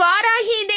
இவ்வாறாகி இதை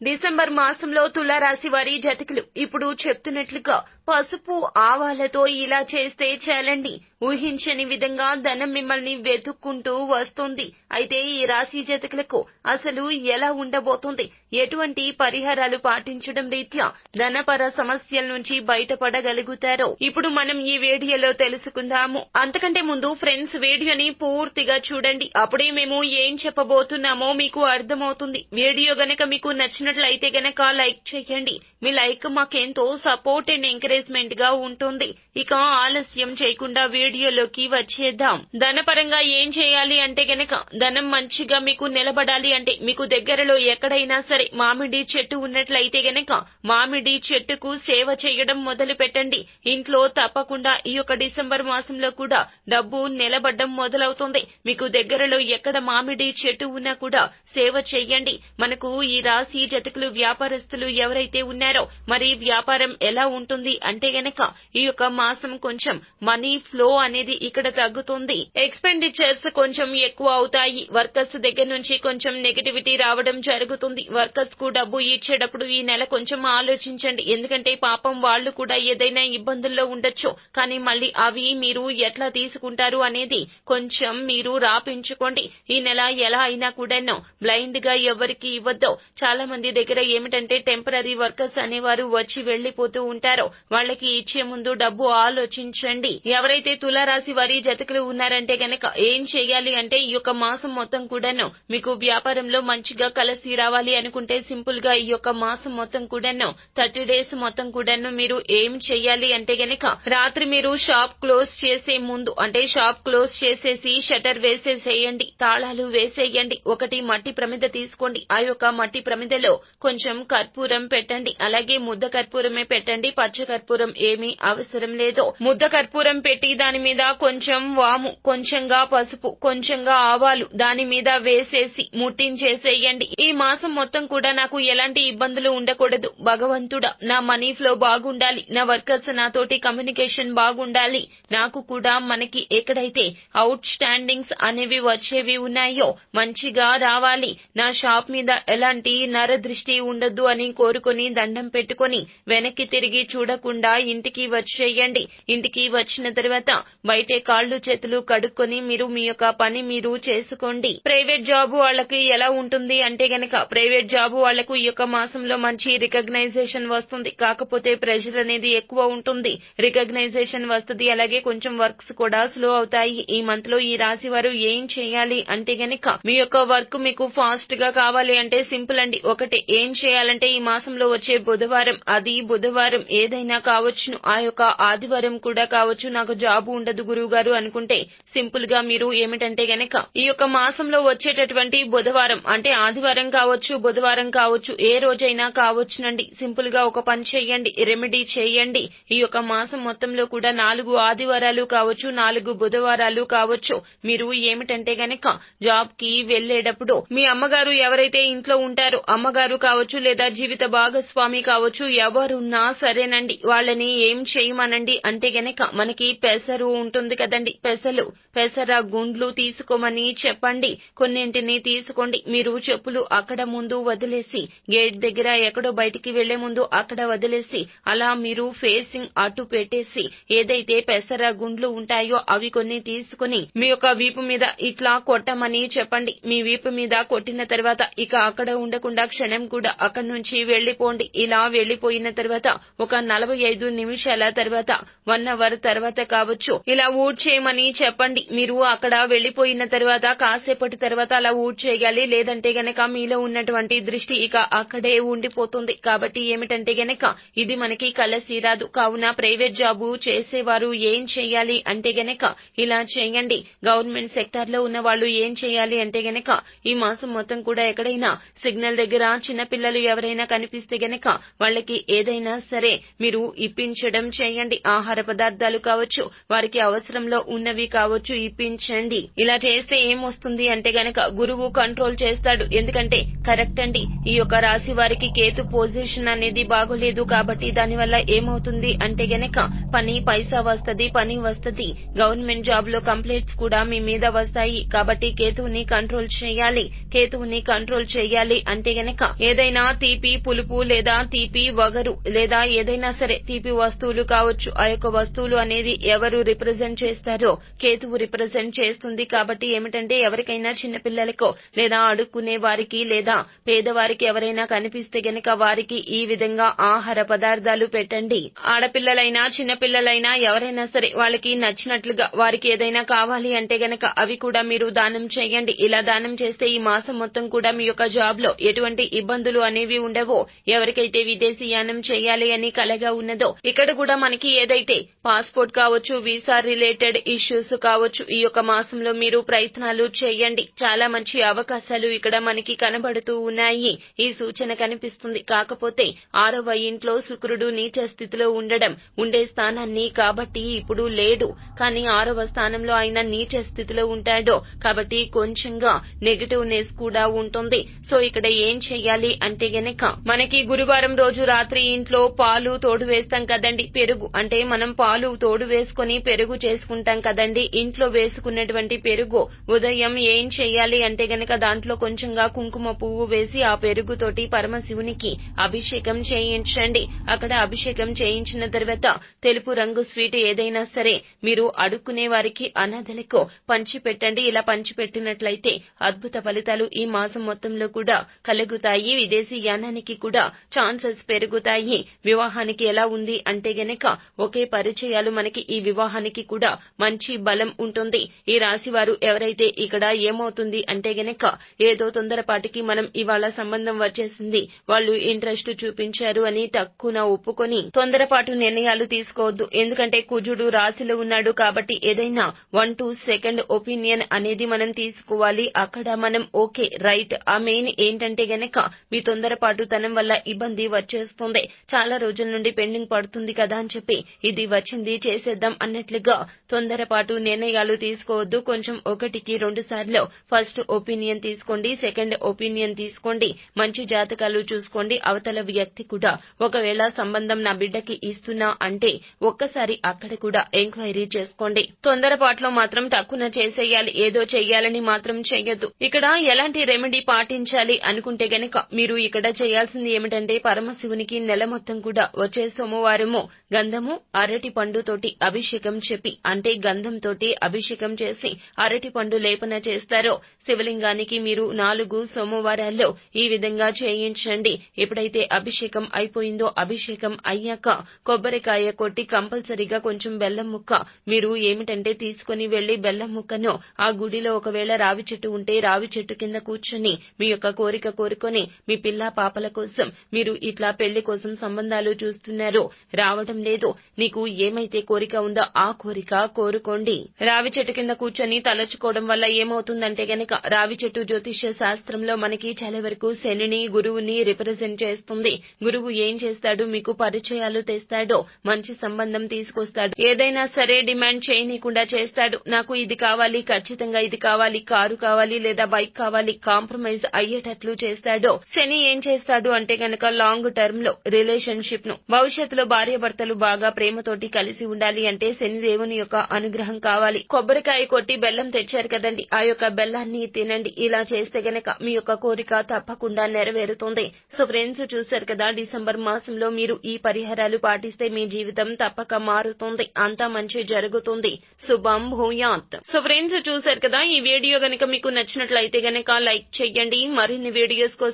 డిసెంబర్ మాసంలో తులారాశి వారి జతకులు ఇప్పుడు చెప్తున్నట్లుగా పసుపు ఆవాలతో ఇలా చేస్తే చాలండి. ఊహించని విధంగా ధనం మిమ్మల్ని వెతుక్కుంటూ వస్తుంది. అయితే ఈ రాశి జతకులకు అసలు ఎలా ఉండబోతుంది? ఎటువంటి పరిహారాలు పాటించడం రీత్యా ధనపర సమస్యల నుంచి బయటపడగలుగుతారో ఇప్పుడు మనం ఈ వీడియోలో తెలుసుకుందాము. అంతకంటే ముందు ఫ్రెండ్స్ వీడియోని పూర్తిగా చూడండి. అప్పుడే మేము ఏం చెప్పబోతున్నామో మీకు అర్థమవుతుంది. వీడియో గనక మీకు నచ్చిన నచ్చినట్లయితే గనక లైక్ చేయండి. మీ లైక్ మాకెంతో సపోర్ట్ అండ్ ఎంకరేజ్మెంట్గా ఉంటుంది. ఇక ఆలస్యం చేయకుండా వీడియోలోకి వచ్చేద్దాం. ధనపరంగా ఏం చేయాలి అంటే గనక ధనం మంచిగా మీకు నిలబడాలి అంటే మీకు దగ్గరలో ఎక్కడైనా సరే మామిడి చెట్టు ఉన్నట్లయితే గనక మామిడి చెట్టుకు సేవ చేయడం మొదలు పెట్టండి. ఇంట్లో తప్పకుండా ఈ యొక్క డిసెంబర్ మాసంలో కూడా డబ్బు నిలబడడం మొదలవుతుంది. మీకు దగ్గరలో ఎక్కడ మామిడి చెట్టు ఉన్నా కూడా సేవ చేయండి. మనకు ఈ రాశి జతకులు వ్యాపారస్తులు ఎవరైతే ఉన్నారో మరి వ్యాపారం ఎలా ఉంటుంది అంటే గనక ఈ యొక్క మాసం కొంచెం మనీ ఫ్లో అనేది ఇక్కడ తగ్గుతుంది. ఎక్స్పెండిచర్స్ కొంచెం ఎక్కువ అవుతాయి. వర్కర్స్ దగ్గర నుంచి కొంచెం నెగటివిటీ రావడం జరుగుతుంది. వర్కర్స్కు డబ్బు ఇచ్చేటప్పుడు ఈ నెల కొంచెం ఆలోచించండి. ఎందుకంటే పాపం వాళ్ళు కూడా ఏదైనా ఇబ్బందుల్లో ఉండొచ్చు. కానీ మళ్ళీ అవి మీరు ఎట్లా తీసుకుంటారు అనేది కొంచెం మీరు రాపించుకోండి. ఈ నెల ఎలా అయినా కూడాను బ్లైండ్గా ఎవరికి ఇవ్వద్దు. చాలా మంది దగ్గర ఏమిటంటే టెంపరీ వర్కర్స్ అనేవారు వచ్చి వెళ్ళిపోతూ ఉంటారో. వాళ్ళకి ఇచ్చే ముందు డబ్బు ఆలోచించండి. ఎవరైతే తులారాశి వారి జతకులు ఉన్నారంటే గనక ఏం చేయాలి అంటే ఈ యొక్క మాసం మొత్తం కూడాను మీకు వ్యాపారంలో మంచిగా కలిసి రావాలి అనుకుంటే సింపుల్గా ఈ యొక్క మాసం మొత్తం కూడాను థర్టీ డేస్ మొత్తం కూడాను మీరు ఏం చేయాలి అంటే గనక రాత్రి మీరు షాప్ క్లోజ్ చేసే ముందు అంటే షాప్ క్లోజ్ చేసేసి షటర్ వేసేసేయండి. తాళాలు వేసేయండి. ఒకటి మట్టి ప్రమిద తీసుకోండి. ఆ యొక్క మట్టి ప్రమిదలో కొంచెం కర్పూరం పెట్టండి. అలాగే ముద్ద కర్పూరమే పెట్టండి. పచ్చ కర్పూరం ఏమీ అవసరం లేదు. ముద్ద కర్పూరం పెట్టి దాని మీద కొంచెం వాము కొంచెంగా పసుపు కొంచెంగా ఆవాలు దాని మీద వేసేసి ముట్టించేసేయండి. ఈ మాసం మొత్తం కూడా నాకు ఎలాంటి ఇబ్బందులు ఉండకూడదు. భగవంతుడా నా మనీ ఫ్లో బాగుండాలి. నా వర్కర్స్ నాతోటి కమ్యూనికేషన్ బాగుండాలి. నాకు కూడా మనకి ఎక్కడైతే అవుట్ స్టాండింగ్స్ అనేవి వచ్చేవి ఉన్నాయో మంచిగా రావాలి. నా షాప్ మీద ఎలాంటి దృష్టి ఉండొద్దు అని కోరుకొని దండం పెట్టుకొని వెనక్కి తిరిగి చూడకుండా ఇంటికి వచ్చేయండి. ఇంటికి వచ్చిన తర్వాత బయటే కాళ్ళు చేతులు కడుక్కొని మీరు మీ యొక్క పని మీరు చేసుకోండి. ప్రైవేట్ జాబ్ వాళ్ళకి ఎలా ఉంటుంది అంటే గనక ప్రైవేట్ జాబ్ వాళ్ళకు ఈ యొక్క మాసంలో మంచి రికగ్నైజేషన్ వస్తుంది. కాకపోతే ప్రెషర్ అనేది ఎక్కువ ఉంటుంది. రికగ్నైజేషన్ వస్తుంది. అలాగే కొంచెం వర్క్స్ కూడా స్లో అవుతాయి. ఈ మంత్లో ఈ రాశి వారు ఏం చేయాలి అంటే గనక మీ యొక్క వర్క్ మీకు ఫాస్ట్గా కావాలి అంటే సింపుల్ అండి. ఒకటి ఏం చేయాలంటే ఈ మాసంలో వచ్చే బుధవారం అది బుధవారం ఏదైనా కావచ్చును ఆ యొక్క ఆదివారం కూడా కావచ్చు నాకు జాబు ఉండదు గురువు గారు అనుకుంటే సింపుల్గా మీరు ఏమిటంటే గనక ఈ యొక్క మాసంలో వచ్చేటటువంటి బుధవారం అంటే ఆదివారం కావచ్చు బుధవారం కావచ్చు ఏ రోజైనా కావచ్చునండి. సింపుల్గా ఒక పని చేయండి రెమెడీ చేయండి. ఈ యొక్క మాసం మొత్తంలో కూడా నాలుగు ఆదివారాలు కావచ్చు నాలుగు బుధవారాలు కావచ్చు. మీరు ఏమిటంటే గనక జాబ్కి వెళ్ళేటప్పుడు మీ అమ్మగారు ఎవరైతే ఇంట్లో ఉంటారో అమ్మగారు కావచ్చు లేదా జీవిత భాగస్వామి కావచ్చు ఎవరున్నా సరేనండి వాళ్ళని ఏం చేయమనండి అంటే గనక మనకి పెసరు ఉంటుంది కదండి పెసలు పెసర గుండ్లు తీసుకోమని చెప్పండి కొన్నింటిని తీసుకోండి మీరు చెప్పులు అక్కడ ముందు వదిలేసి గేట్ దగ్గర ఎక్కడో బయటికి వెళ్ళే ముందు అక్కడ వదిలేసి అలా మీరు ఫేసింగ్ అటు పెట్టేసి ఏదైతే పెసర గుండ్లు ఉంటాయో అవి కొన్ని తీసుకుని మీ యొక్క వీపు మీద ఇట్లా కొట్టమని చెప్పండి మీ వీపు మీద కొట్టిన తర్వాత ఇక అక్కడ ఉండకుండా క్షణం జనం కూడా అక్కడి నుంచి వెళ్ళిపోండి ఇలా వెళ్ళిపోయిన తర్వాత ఒక నలభై ఐదు నిమిషాల తర్వాత వన్ అవర్ తర్వాత కావచ్చు. ఇలా ఊడ్ చేయమని చెప్పండి. మీరు అక్కడ వెళ్ళిపోయిన తర్వాత కాసేపటి తర్వాత అలా ఊడ్ చేయాలి. లేదంటే గనక మీలో ఉన్నటువంటి దృష్టి ఇక అక్కడే ఉండిపోతుంది. కాబట్టి ఏమిటంటే గనక ఇది మనకి కలసి రాదు. కావున ప్రైవేట్ జాబు చేసేవారు ఏం చేయాలి అంటే గనక ఇలా చేయండి. గవర్నమెంట్ సెక్టార్లో ఉన్న వాళ్ళు ఏం చేయాలి అంటే గనక ఈ మాసం మొత్తం కూడా ఎక్కడైనా సిగ్నల్ దగ్గర చిన్న పిల్లలు ఎవరైనా కనిపిస్తే గనక వాళ్ళకి ఏదైనా సరే మీరు ఇప్పించడం చేయండి. ఆహార పదార్థాలు కావచ్చు వారికి అవసరంలో ఉన్నవి కావచ్చు ఇప్పించండి. ఇలా చేస్తే ఏమొస్తుంది అంటే గనక గురువు కంట్రోల్ చేస్తాడు. ఎందుకంటే కరెక్ట్ అండి. ఈ యొక్క రాశి వారికి కేతు పొజిషన్ అనేది బాగోలేదు కాబట్టి దానివల్ల ఏమవుతుంది అంటే గనక పని పైసా వస్తది పని వస్తది. గవర్నమెంట్ జాబ్లో కంప్లైంట్స్ కూడా మీ మీద వస్తాయి. కాబట్టి కేతువుని కంట్రోల్ చేయాలి. కేతువుని కంట్రోల్ చేయాలి అంటే గనక ఏదైనా తీపి పులుపు లేదా తీపి వగరు లేదా ఏదైనా సరే తీపి వస్తువులు కావచ్చు. ఆ యొక్క వస్తువులు అనేది ఎవరు రిప్రజెంట్ చేస్తారో కేతువు రిప్రజెంట్ చేస్తుంది కాబట్టి ఏమిటంటే ఎవరికైనా చిన్నపిల్లలకో లేదా అడుక్కునే వారికి లేదా పేదవారికి ఎవరైనా కనిపిస్తే గనక వారికి ఈ విధంగా ఆహార పదార్థాలు పెట్టండి. ఆడపిల్లలైనా చిన్నపిల్లలైనా ఎవరైనా సరే వాళ్ళకి నచ్చినట్లుగా వారికి ఏదైనా కావాలి అంటే గనక అవి కూడా మీరు దానం చేయండి. ఇలా దానం చేస్తే ఈ మాసం మొత్తం కూడా మీ యొక్క జాబ్లో ఎటువంటి ఇబ్బందులు అనేవి ఉండవో ఎవరికైతే విదేశీయానం చేయాలి అని కలగా ఉన్నదో ఇక్కడ కూడా మనకి ఏదైతే పాస్పోర్ట్ కావచ్చు వీసా రిలేటెడ్ ఇష్యూస్ కావచ్చు ఈ యొక్క మాసంలో మీరు ప్రయత్నాలు చేయండి. చాలా మంచి అవకాశాలు ఇక్కడ మనకి కనబడుతూ ఉన్నాయి. ఈ సూచన కనిపిస్తుంది. కాకపోతే ఆరవ ఇంట్లో శుక్రుడు నీచ స్థితిలో ఉండడం ఉండే స్థానాన్ని కాబట్టి ఇప్పుడు లేడు. కానీ ఆరవ స్థానంలో ఆయన నీచ స్థితిలో ఉంటాడో. కాబట్టి కొంచెంగా నెగటివ్నెస్ కూడా ఉంటుంది. సో ఇక్కడ ఏం చెయ్యాలి అంటే గనక మనకి గురువారం రోజు రాత్రి ఇంట్లో పాలు తోడు వేస్తాం కదండి పెరుగు. అంటే మనం పాలు తోడు వేసుకొని పెరుగు చేసుకుంటాం కదండి ఇంట్లో వేసుకున్నటువంటి పెరుగు. ఉదయం ఏం చెయ్యాలి అంటే గనక దాంట్లో కొంచెంగా కుంకుమ పువ్వు వేసి ఆ పెరుగుతోటి పరమశివునికి అభిషేకం చేయించండి. అక్కడ అభిషేకం చేయించిన తర్వాత తెలుపు రంగు స్వీట్ ఏదైనా సరే మీరు అడుక్కునే వారికి అనాథలకు పంచి పెట్టండి ఇలా పంచి పెట్టినట్లయితే అద్భుత ఫలితాలు ఈ మాసం మొత్తంలో కూడా కలుగుతాయి. విదేశీ యానానికి కూడా ఛాన్సెస్ పెరుగుతాయి. వివాహానికి ఎలా ఉంది అంటే గనక ఒకే పరిచయాలు మనకి ఈ వివాహానికి కూడా మంచి బలం ఉంటుంది. ఈ రాశి వారు ఎవరైతే ఇక్కడ ఏమవుతుంది అంటే గనక ఏదో తొందరపాటికి మనం ఇవాళ సంబంధం వచ్చేసింది వాళ్ళు ఇంట్రెస్ట్ చూపించారు అని తక్కువ ఒప్పుకొని తొందరపాటు నిర్ణయాలు తీసుకోవద్దు. ఎందుకంటే కుజుడు రాశిలో ఉన్నాడు కాబట్టి ఏదైనా వన్ టు సెకండ్ ఒపీనియన్ అనేది మనం తీసుకోవాలి. అక్కడ మనం ఓకే రైట్ ఆ మెయిన్ ఏంటంటే గనక మీ తొందరపాటుతనం వల్ల ఇబ్బంది వచ్చేస్తుంది. చాలా రోజుల నుండి పెండింగ్ పడుతుంది కదా అని చెప్పి ఇది వచ్చింది చేసేద్దాం అన్నట్లుగా తొందరపాటు నిర్ణయాలు తీసుకోవద్దు. కొంచెం ఒకటికి రెండు సార్లు ఫస్ట్ ఒపీనియన్ తీసుకోండి సెకండ్ ఒపీనియన్ తీసుకోండి. మంచి జాతకాలు చూసుకోండి. అవతల వ్యక్తి కూడా ఒకవేళ సంబంధం నా బిడ్డకి ఇస్తున్నా అంటే ఒక్కసారి అక్కడ కూడా ఎంక్వైరీ చేసుకోండి. తొందరపాట్లో మాత్రం తక్కువ చేసేయాలి ఏదో చెయ్యాలని మాత్రం చేయొద్దు ఇక్కడ ఎలాంటి రెమెడీ పాటించాలి అనుకుంటే గనక మీరు ఇక్కడ చేయాల్సింది ఏమిటంటే పరమశివునికి నెల మొత్తం కూడా వచ్చే సోమవారము గంధము అరటి పండుతోటి అభిషేకం చెప్పి అంటే గంధం తోటి అభిషేకం చేసి అరటి పండు లేపన చేస్తారో శివలింగానికి మీరు నాలుగు సోమవారాల్లో ఈ విధంగా చేయించండి. ఎప్పుడైతే అభిషేకం అయిపోయిందో అభిషేకం అయ్యాక కొబ్బరికాయ కొట్టి కంపల్సరీగా కొంచెం బెల్లం ముక్క మీరు ఏమిటంటే తీసుకుని వెళ్ళి బెల్లం ముక్కను ఆ గుడిలో ఒకవేళ రావి చెట్టు ఉంటే రావి చెట్టు కింద కూర్చొని మీ యొక్క కోరిక కోరుకొని మీ పిల్ల పాపల కోసం మీరు ఇట్లా పెళ్ళి కోసం సంబంధాలు చూస్తున్నారు రావడం లేదు. నీకు ఏమైతే కోరిక ఉందో ఆ కోరిక కోరుకోండి. రావి చెట్టు కింద కూర్చొని తలచుకోవడం వల్ల ఏమవుతుందంటే గనక రావి చెట్టు జ్యోతిష్య శాస్త్రంలో మనకి చాలా వరకు శనిని గురువుని రిప్రజెంట్ చేస్తుంది. గురువు ఏం చేస్తాడు? మీకు పరిచయాలు తెస్తాడో. మంచి సంబంధం తీసుకొస్తాడు. ఏదైనా సరే డిమాండ్ చేయనీయకుండా చేస్తాడు. నాకు ఇది కావాలి ఖచ్చితంగా ఇది కావాలి కారు కావాలి లేదా బైక్ కావాలి కాంప్రమైజ్ అయ్యేటట్లు చేస్తాడో. శని ఏం చేస్తాడు అంటే గనక లాంగ్ టర్మ్లో రిలేషన్షిప్ను భవిష్యత్తులో భార్య భర్తలు బాగా ప్రేమతోటి కలిసి ఉండాలి అంటే శని దేవుని యొక్క అనుగ్రహం కావాలి. కొబ్బరికాయ కొట్టి బెల్లం తెచ్చారు కదండి ఆ యొక్క బెల్లాన్ని తినండి. ఇలా చేస్తే గనక మీ యొక్క కోరిక తప్పకుండా నెరవేరుతుంది. సో ఫ్రెండ్స్ చూశారు కదా డిసెంబర్ మాసంలో మీరు ఈ పరిహారాలు పాటిస్తే మీ జీవితం తప్పక మారుతుంది అంతా మంచి జరుగుతుంది. శుభం భూయాత్. సో ఫ్రెండ్స్ చూశారు కదా ఈ వీడియో గనక మీకు నచ్చినట్లయితే గనక లైక్ చేయండి. మరిన్ని వీడియోస్ కోసం